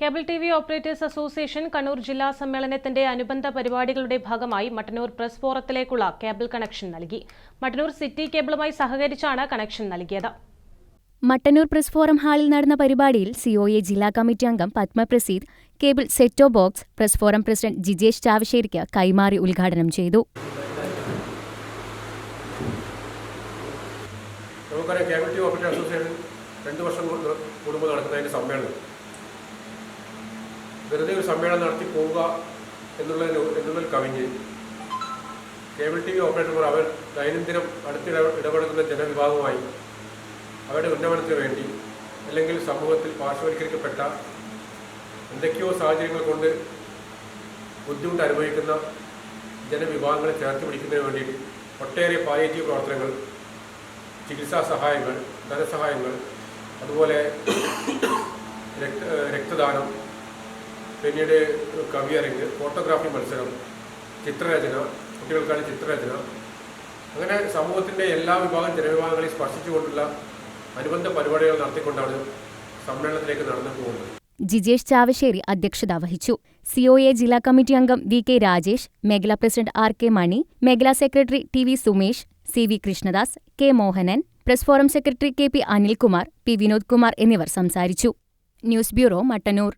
Cable T V operators association Kannur ജില്ലാ സമ്മേളനത്തിന്റെ അനുബന്ധ പരിപാടികളുടെ ഭാഗമായി മട്ടന്നൂർ പ്രസ് ഫോറത്തിലേക്കുള്ള കേബിൾ കണക്ഷൻ നൽകി. മട്ടന്നൂർ സിറ്റി കേബിളുമായി സഹകരിച്ചാണ് കണക്ഷൻ നൽകിയത്. മട്ടന്നൂർ പ്രസ് ഫോറം ഹാളിൽ നടന്ന പരിപാടിയിൽ സിഒഎ ജില്ലാ കമ്മിറ്റി അംഗം Padmaprasid cable set top box press forum president Jijesh ചാവശ്ശേരിക്ക് കൈമാറി ഉദ്ഘാടനം ചെയ്തു. നമുക്കറിയാം കേബിൾ ടി ഓപ്പറേറ്റർ അസോസിയേഷൻ രണ്ട് വർഷം കൂടുമ്പോൾ നടക്കുന്ന അതിന്റെ സമ്മേളനം. വെറുതെ ഒരു സമ്മേളനം നടത്തി പോവുക എന്നുള്ളതിന് എന്നുള്ളതിൽ കവിഞ്ഞ് കേബിൾ ടി വി ഓപ്പറേറ്റർമാർ അവർ ദൈനംദിനം അടുത്തിട ഇടപെടുന്ന ജനവിഭാഗമായി അവരുടെ ഉന്നമനത്തിന് വേണ്ടി അല്ലെങ്കിൽ സമൂഹത്തിൽ പാർശ്വവൽക്കരിക്കപ്പെട്ട എന്തൊക്കെയോ സാഹചര്യങ്ങൾ കൊണ്ട് ബുദ്ധിമുട്ട് അനുഭവിക്കുന്ന ജനവിഭാഗങ്ങളെ ചേർത്ത് പിടിക്കുന്നതിന് വേണ്ടിയിട്ട് ഒട്ടേറെ പാലിയേറ്റീവ് പ്രവർത്തനങ്ങൾ ചികിത്സാ സഹായങ്ങൾ ധനസഹായങ്ങൾ അതുപോലെ രക്ത രക്തദാനം പിന്നീട് കവിയറിങ് ഫോട്ടോഗ്രാഫി മത്സരം ചിത്രരചന കുട്ടികൾക്കാണ് ചിത്രരചന. അങ്ങനെ സമൂഹത്തിന്റെ എല്ലാ വിഭാഗം ജനവിഭാഗങ്ങളെയും സ്പർശിച്ചുകൊണ്ടുള്ള അനുബന്ധ പരിപാടികൾ നടത്തിക്കൊണ്ടാണ് സമ്മേളനത്തിലേക്ക് നടന്നു പോകുന്നത്. ജിജേഷ് ചാവശ്ശേരി അധ്യക്ഷത വഹിച്ചു. സി ഒ എ ജില്ലാ കമ്മിറ്റി അംഗം വി കെ രാജേഷ് മേഖലാ പ്രസിഡന്റ് ആർ കെ മണി മേഖലാ secretary T V Sumesh C V Krishnadas K Mohanan press forum secretary K P Anilkumar P Vinod Kumar എന്നിവർ സംസാരിച്ചു. News bureau Mattannur.